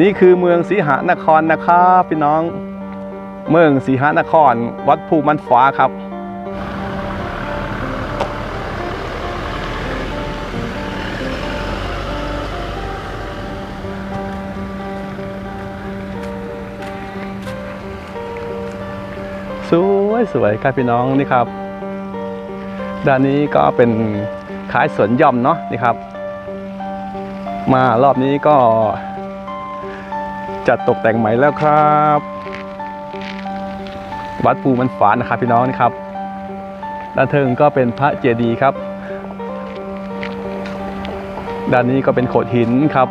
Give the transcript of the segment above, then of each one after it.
นี่คือเมืองสีหานครนะครับพี่น้อง เมืองสีหานคร วัดภูมันฟ้าครับสวยสวยครับพี่น้องนี่ครับ ด้านนี้ก็เป็นขายสวนย่อมเนาะนี่ครับ มารอบนี้ก็ จัดตกแต่งใหม่แล้วครับ วัดภูมันฝานนะครับพี่น้องนี่ครับด้านเทิงก็เป็นพระเจดีย์ครับ ด้านนี้ก็เป็นโขดหินครับ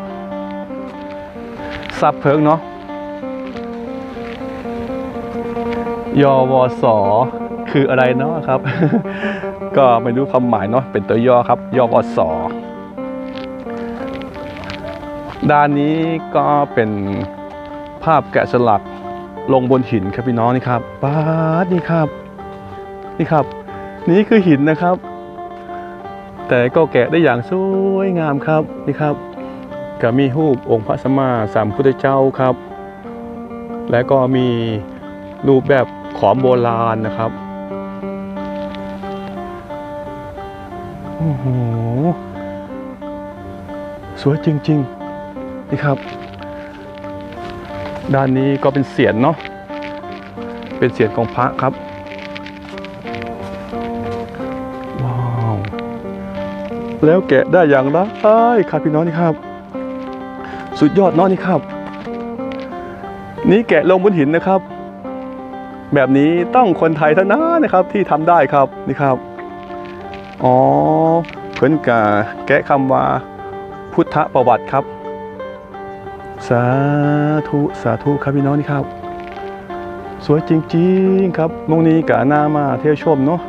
ซับเพิงเนาะยอวสคืออะไรเนาะครับ ก็ไม่รู้ความหมายเนาะเป็นตัวย่อครับยอวสด้านนี้ก็เป็น ภาพแกะสลักลงบนหินครับพี่น้องนี่ครับป้าดนี่ครับ นี่ครับ นี่คือหินนะครับ แต่ก็แกะได้อย่างสวยงามครับนี่ครับก็มีรูปองค์พระสัมมาสัมพุทธเจ้าครับ และก็มีรูปแบบขอมโบราณนะครับโอ้โหสวยจริง ๆ นี่ครับ ด้านนี้ก็เป็นเสียนเนาะเป็นเสียนของพระครับ ว้าว แล้วแกะได้อย่างไรครับพี่น้องนี่ครับ สุดยอดเนาะนี่ครับ นี่แกะลงบนหินนะครับ แบบนี้ต้องคนไทยเท่านั้นนะครับที่ทำได้ครับนี่ครับ อ๋อ เพื่อนกาแกะคำว่าพุทธประวัติครับ สาธุสาธุครับพี่น้องนี่ครับ สวยจริงๆครับมงนี้กะหน้ามาเที่ยวชมเนาะ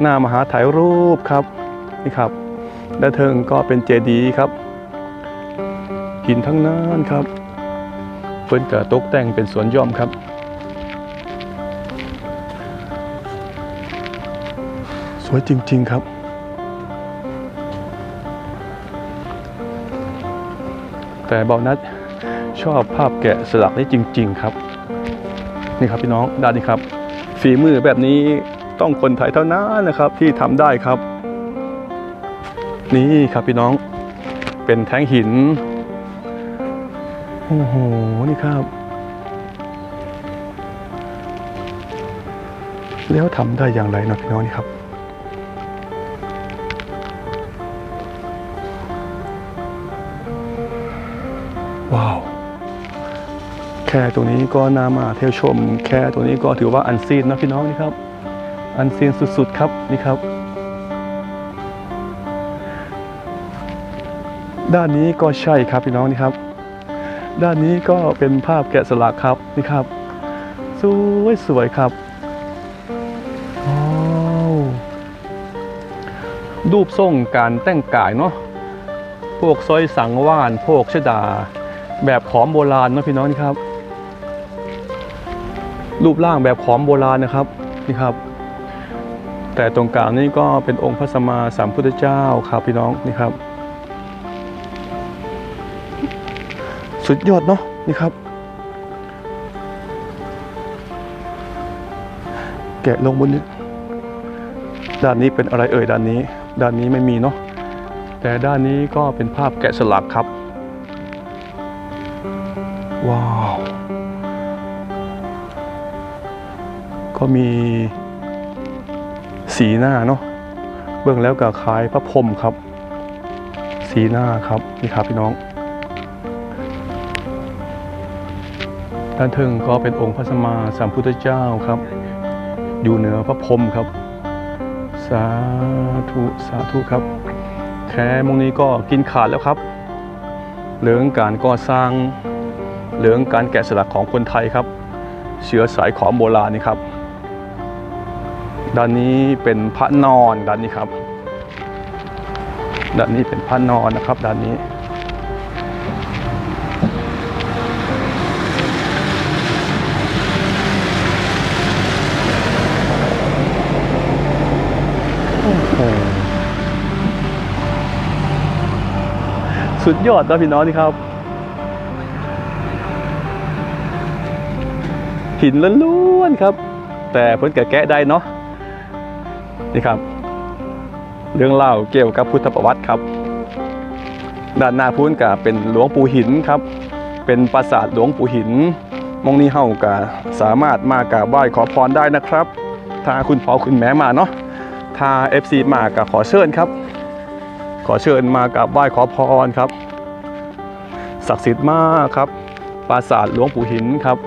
หน้ามาหาถ่ายรูปครับนี่ครับด้านเทิงก็เป็นเจดีย์ครับหินทั้งนั้นครับเพื่นกะตกแต่งเป็นสวนย่อมครับสวยจริง ๆ ครับ แต่เบานัด ชอบภาพแกะสลักนี้จริง ๆ ครับ นี่ครับพี่น้องด้านนี้ครับฝีมือแบบนี้ต้องคนไทยเท่านั้นนะครับที่ทำได้ครับ นี่ครับพี่น้องเป็นแท่งหินโอ้โหนี่ครับ แล้วทำได้อย่างไรนะพี่น้องนี่ครับ ค่ตรงนี้ก็นามาเที่ยวชม แค่ตรงนี้ก็ถือว่าอันซีนนะพี่น้องนี่ครับ อันซีนสุดๆครับนี่ครับ ด้านนี้ก็ใช่ครับพี่น้องนี่ครับ ด้านนี้ก็เป็นภาพแกะสลักครับนี่ครับ สวยสวยๆครับว้รูปทรงการแต่งกายเนาะ พวกซอยสังว่าน พวกชดา แบบขอมโบราณเนาะพี่น้องนี่ครับ รูปร่างแบบขอมโบราณนะครับนี่ครับ แต่ตรงกลางนี่ก็เป็นองค์พระสัมมาสัมพุทธเจ้าครับพี่น้องนี่ครับ สุดยอดเนาะนี่ครับ แกะลงบนนี้ด้านนี้เป็นอะไรเอ่ยด้านนี้ ด้านนี้ไม่มีเนาะแต่ด้านนี้ก็เป็นภาพแกะสลักครับ ว้าว ก็มีสีหน้าเนาะเบื้องแล้วก็คล้ายพระพรหมครับ สีหน้าครับนี่ครับพี่น้อง ด้านเทิงก็เป็นองค์พระสัมมาสัมพุทธเจ้าครับ อยู่เหนือพระพรหมครับ สาธุสาธุครับ แค่มงนี้ก็กินขาดแล้วครับเรื่องการก่อสร้างเรื่องการแกะสลักของคนไทยครับ เชื้อสายของโบราณนี่ครับ ด้านนี้เป็นพระนอนด้านนี้ครับ ด้านนี้เป็นพระนอนนะครับ ด้านนี้ สุดยอดนะพี่น้องนี่ครับหินล้วนๆครับ แต่เพิ่นแกะแกะได้เนาะ นี่ครับ เรื่องเล่าเกี่ยวกับพุทธประวัติครับ ด้านหน้าพุ้นกะเป็นหลวงปู่หินครับ เป็นปราสาทหลวงปู่หินมองนี้เฮากะสามารถมากราบไหว้ขอพรได้นะครับ ถ้าคุณพ่อคุณแม่มาเนาะถ้า FC มากะขอเชิญครับ ขอเชิญมากราบไหว้ขอพรครับ ศักดิ์สิทธิ์มากครับปราสาทหลวงปู่หินครับ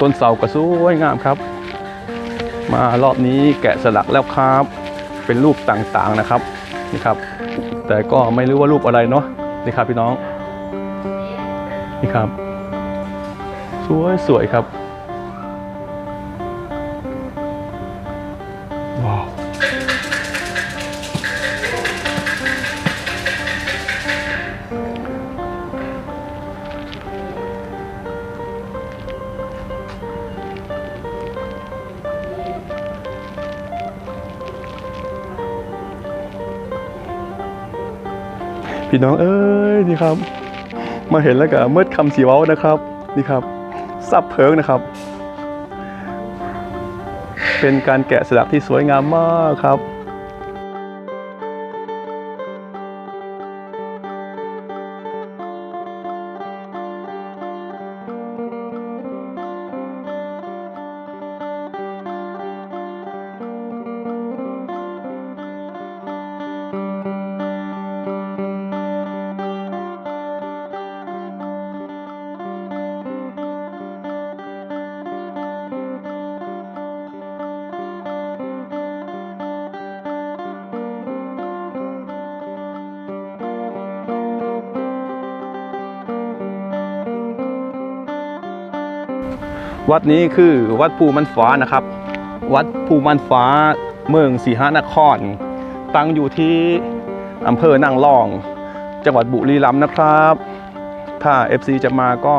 ต้นเสาก็สวยงามครับ มารอบนี้แกะสลักแล้วครับ เป็นรูปต่างๆนะครับนี่ครับ แต่ก็ไม่รู้ว่ารูปอะไรเนาะนี่ครับพี่น้อง นี่ครับ สวยสวยครับ พี่น้องเอ้ยนี่ครับ มาเห็นแล้วก็เมื่อคำสีเว้านะครับ นี่ครับซับเพิงนะครับ เป็นการแกะสลักที่สวยงามมากครับ วัดนี้คือวัดภูมันฟ้านะครับ วัดภูมันฟ้าเมืองสีหานคร ตั้งอยู่ที่อำเภอนางรอง จังหวัดบุรีรัมย์นะครับ ถ้า FC จะมาก็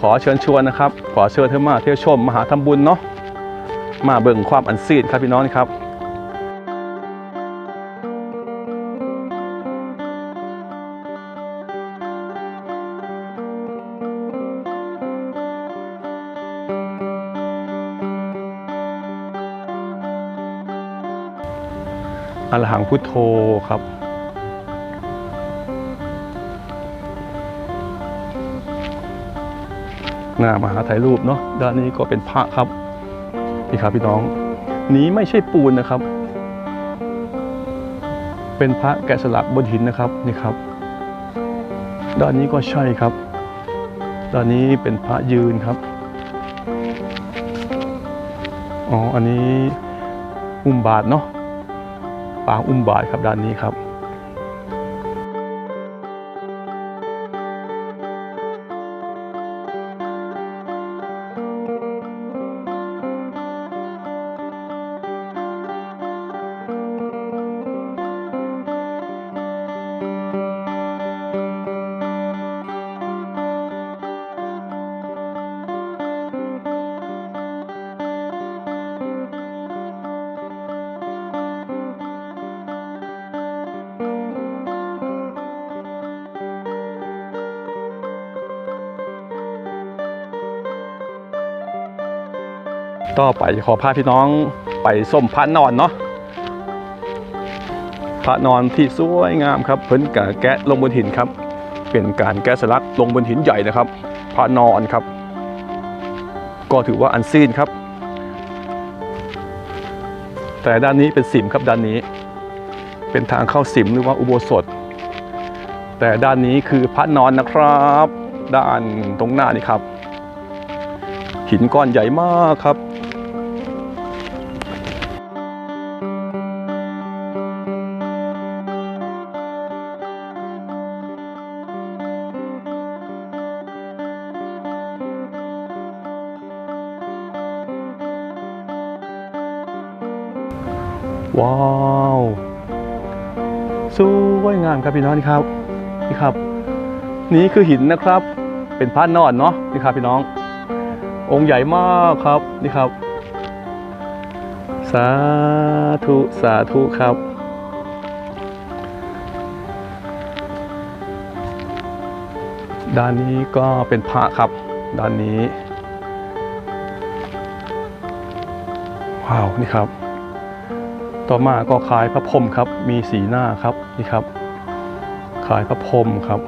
ขอเชิญชวนนะครับ ขอเชิญเธอมาเที่ยวชมมหาธรรมบุญเนาะมาเบิ่งความอันซีนครับพี่น้องครับ อรหังพุทโธครับ หน้ามาหาถ่ายรูปเนาะด้านนี้ก็เป็นพระครับนี่ครับพี่น้อง นี้ไม่ใช่ปูนนะครับ เป็นพระแกะสลักบนหินนะครับนี่ครับ ด้านนี้ก็ใช่ครับ ด้านนี้เป็นพระยืนครับอ๋ออันนี้อุ้มบาทเนาะ ปางอุ้มบาทครับด้านนี้ครับ ต่อไปขอพาพี่น้องไปส้มพระนอนเนาะพระนอนที่สวยงามครับเพิ่นกะแกะลงบนหินครับ เป็นการแกะสลักลงบนหินใหญ่นะครับ พระนอนครับ ก็ถือว่าอันซีนครับ แต่ด้านนี้เป็นสิมครับด้านนี้ เป็นทางเข้าสิมหรือว่าอุโบสถ แต่ด้านนี้คือพระนอนนะครับ ด้านตรงหน้านี่ครับ หินก้อนใหญ่มากครับ ครับพี่น้องนี่ครับนี่ครับ นี่คือหินนะครับ เป็นพระนอนเนาะนี่ครับพี่น้อง องค์ใหญ่มากครับนี่ครับ สาธุสาธุครับด้านนี้ก็เป็นพระครับ ด้านนี้ ว้าว นี่ครับ ต่อมาก็ขายพระพรมครับ มีสีหน้าครับ นี่ครับ ขายพระพรมครับ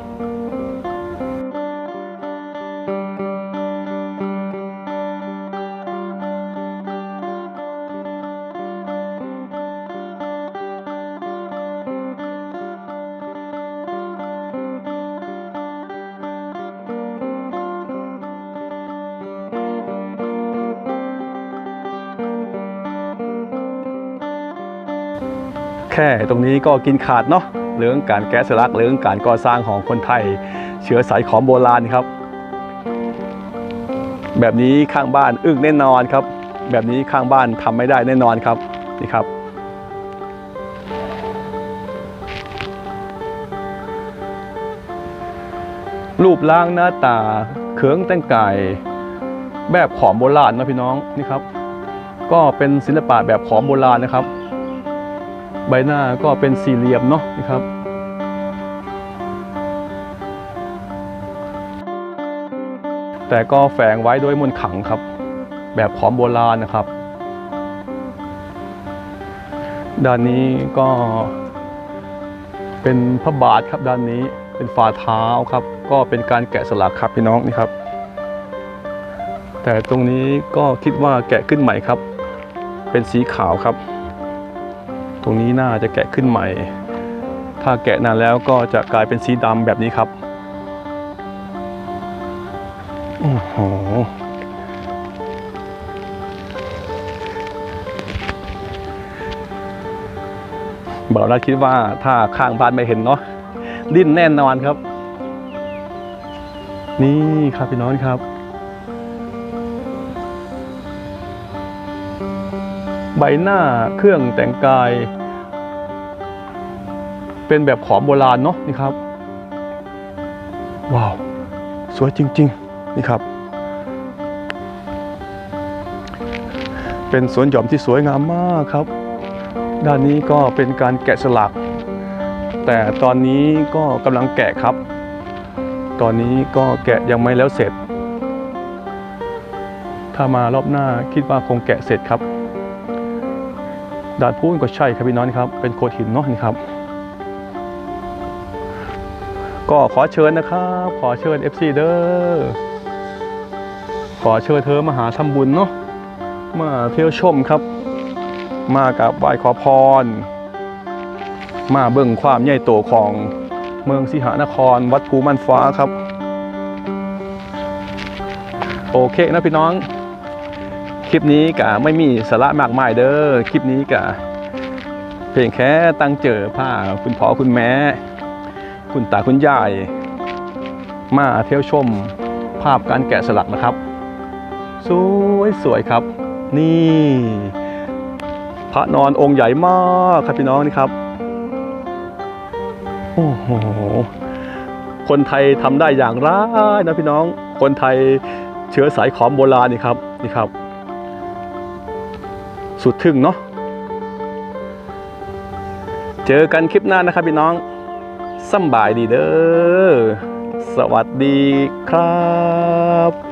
แค่ตรงนี้ก็กินขาดเนาะ เรื่องการแกะสลักเรื่องการก่อสร้างของคนไทย เชื้อสายของโบราณครับ แบบนี้ข้างบ้านอึ้งแน่นอนครับ แบบนี้ข้างบ้านทำไม่ได้แน่นอนครับนี่ครับ รูปร่างหน้าตาเครื่องแต่งกายแบบขอมโบราณนะพี่น้องนี่ครับ ก็เป็นศิลปะแบบขอมโบราณนะครับ ใบหน้าก็เป็นสี่เหลี่ยมเนาะนี่ครับแต่ก็แฝงไว้ด้วยมนขังครับ แบบขอมโบราณนะครับ ด้านนี้ก็เป็นพระบาทครับด้านนี้เป็นฝ่าเท้าครับ ก็เป็นการแกะสลักครับพี่น้องนี่ครับ แต่ตรงนี้ก็คิดว่าแกะขึ้นใหม่ครับ เป็นสีขาวครับ ตรงนี้น่าจะแกะขึ้นใหม่ ถ้าแกะนานแล้วก็จะกลายเป็นสีดำแบบนี้ครับ โอ้โหบอกแล้คิดว่าถ้าข้างบ้านไม่เห็นเนาะดิ้นแน่นอนครับ นี่ครับพี่น้องครับ ใบหน้าเครื่องแต่งกาย เป็นแบบขอมโบราณเนาะนี่ครับ ว้าว สวยจริง ๆ นี่ครับ เป็นสวนหย่อมที่สวยงามมากครับ ด้านนี้ก็เป็นการแกะสลัก แต่ตอนนี้ก็กำลังแกะครับ ตอนนี้ก็แกะยังไม่แล้วเสร็จ ถ้ามารอบหน้าคิดว่าคงแกะเสร็จครับ ด่านพูนก็ใช่ครับพี่น้องครับ เป็นโขดหินเนาะนี่ครับ ก็ขอเชิญนะครับ ขอเชิญ FC เด้อขอเชิญเธอมาหาทำบุญเนาะมาเที่ยวชมครับ มากับไหว้ขอพร มาเบิ่งความใหญ่โตของเมืองสิหานคร วัดภูมันฟ้าครับ โอเคนะพี่น้อง คลิปนี้กะไม่มีสาระมากมายเด้อคลิปนี้กะเพียงแค่ตั้งเจอผ้าคุณพ่อคุณแม่ คุณตาคุณยาย มาเที่ยวชมภาพการแกะสลักนะครับ สวยสวยครับ นี่ พระนอนองค์ใหญ่มากครับพี่น้องนี่ครับ โอ้โหคนไทยทำได้อย่างไรนะพี่น้อง คนไทยเชื้อสายขอมโบราณนี่ครับนี่ครับ สุดทึ่งเนาะเจอกันคลิปหน้านะครับพี่น้องสบายดีเด้อสวัสดีครับ